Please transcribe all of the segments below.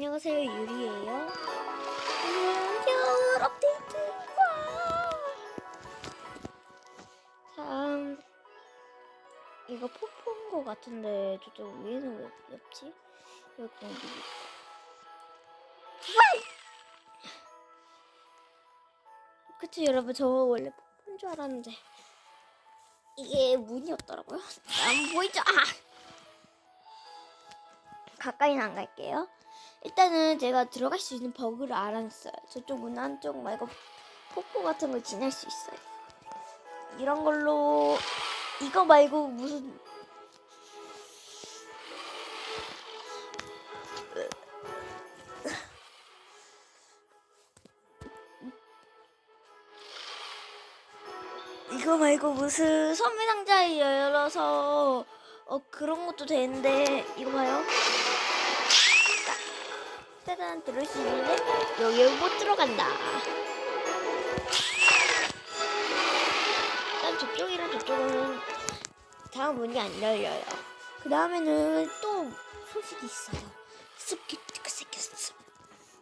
안녕하세요 유리예요. 겨울 업데이트와 참 이거 폭포인 것 같은데 저쪽 위에는 왜 없지? 여기 어디? 그치 여러분 저 원래 폭포인 줄 알았는데 이게 문이었더라고요. 안 보이죠? 아! 가까이는 안 갈게요. 일단은 제가 들어갈 수 있는 버그를 알아냈어요. 저쪽 문 한쪽 말고 폭포 같은 걸 지날 수 있어요. 이런 걸로 이거 말고 무슨 이거 말고 무슨 선물 상자를 열어서 어 그런 것도 되는데 이거 봐요. 짜잔 들을 수 있는데 여기 못 들어간다. 일단 저쪽이랑 저쪽은 다음 문이 안 열려요. 그 다음에는 또 소식이 있어요. 습기가 생겼어.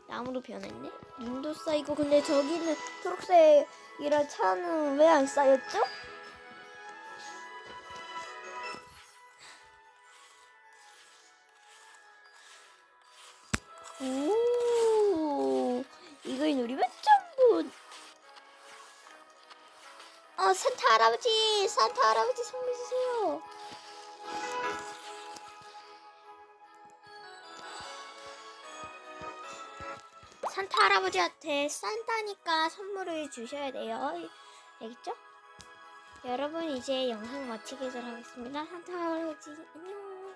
나무도 변했네. 눈도 쌓이고 근데 저기는 초록색이라 차는 왜 안 쌓였죠? 누리면 전부. 어, 산타 할아버지, 산타 할아버지 선물 주세요. 산타 할아버지한테 산타니까 선물을 주셔야 돼요. 알겠죠? 여러분 이제 영상 마치기를 하겠습니다. 산타 할아버지 안녕.